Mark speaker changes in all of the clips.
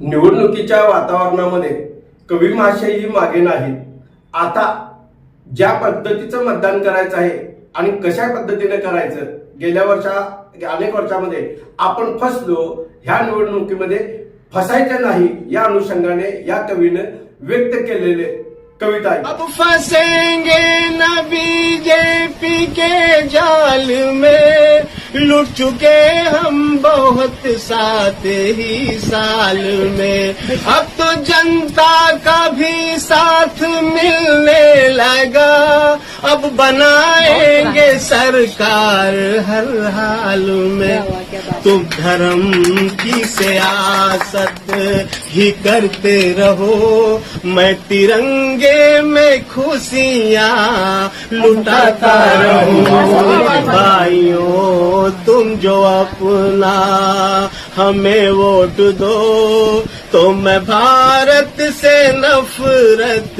Speaker 1: निवडणुकीच्या वातावरणामध्ये कवी महाशयही मागे नाहीत. आता ज्या पद्धतीचं मतदान करायचं आहे आणि कशा पद्धतीने करायचं गेल्या वर्षा अनेक वर्षामध्ये आपण फसलो ह्या निवडणुकीमध्ये फसायचं नाही या अनुषंगाने या कवीनं व्यक्त केलेले कविता आहे
Speaker 2: अब फंसेंगे न बीजेपी के जाल में लुट चुके हम बहुत साथ ही साल में। अब तो जनता का भी साथ मिलने लगा अब बनाएंगे सरकार हर हाल में तुम धर्म की सियासत ही करते रहो मैं तिरंगे में खुशियाँ लुटाता रहूं भाइयों तुम जो अपना हमें वोट दो तो मैं भारत से नफरत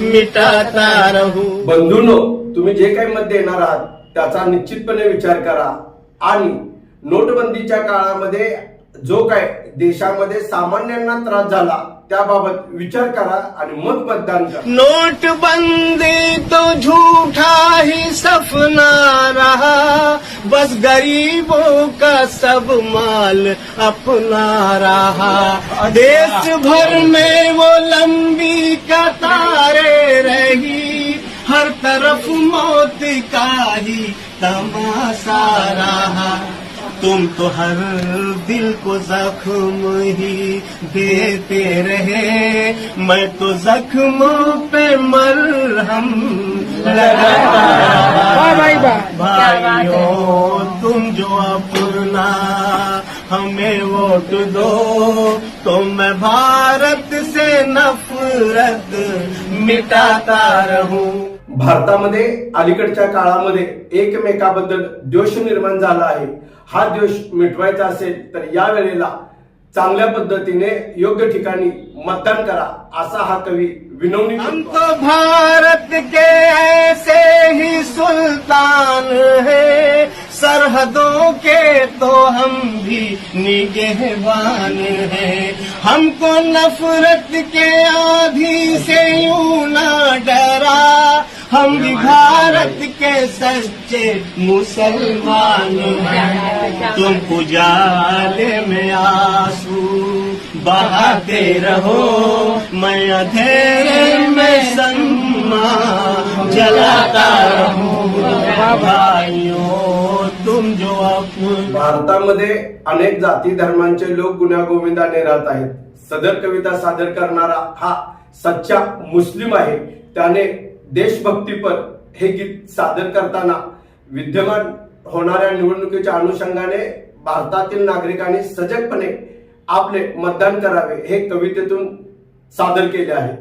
Speaker 2: मिटाता रहूं।
Speaker 1: बंधूंनो तुम्ही जे काही मत देणार आहात त्याचा निश्चितपणे विचार करा. आणि नोटबंदीच्या काळामध्ये जो काय देशामध्ये सामान्यांना त्रास झाला त्याबाबत विचार करा आणि मत मतदान करा.
Speaker 2: नोटबंदी बस गरीबों का सब माल अपना रहा देश भर में वो लंबी कतारें रही हर तरफ मौत का ही तमाशा रहा तुम तो हर दिल को जख्म ही देते रहे मैं तो जख्मों पे मरहम लगाता रहा हमें वोट दो। तो मैं भारत से नफरत मिटाता रहूं।
Speaker 1: भारतामध्ये अलीकडच्या काळामध्ये एकमेकाबद्दल द्वेष निर्माण झाला आहे. हा द्वेष मिटवायचा असेल तर या वेळेला चांगल्या पद्धतीने योग्य ठिकाणी मतदान करा असा हा कवी विनवणी
Speaker 2: हम
Speaker 1: करतो.
Speaker 2: तो भारत के ऐसे ही सुल्तान हैं। सरहदों के तो हम भी निगहबान हैं। हमको नफरत के आधी से यूं ना डरा। हम भी भारत के सच्चे मुसलमान हैं। तुम उजाले में आंसू बहाते रहो। मैं अंधेरे में सम्मा जलाता रहूं। भाइयों
Speaker 1: भारतामध्ये अनेक जाती धर्मांचे लोक गुण्यागोविंदाने राहत आहेत. सदर कविता सादर करणारा हा सच्चा मुस्लिम आहे. त्याने देशभक्तीपर हे गीत सादर करताना विद्यमान होणाऱ्या निवडणुकीच्या अनुषंगाने भारतातील नागरिकांनी सजगपणे आपले मतदान करावे हे कवितेतून सादर केले आहे.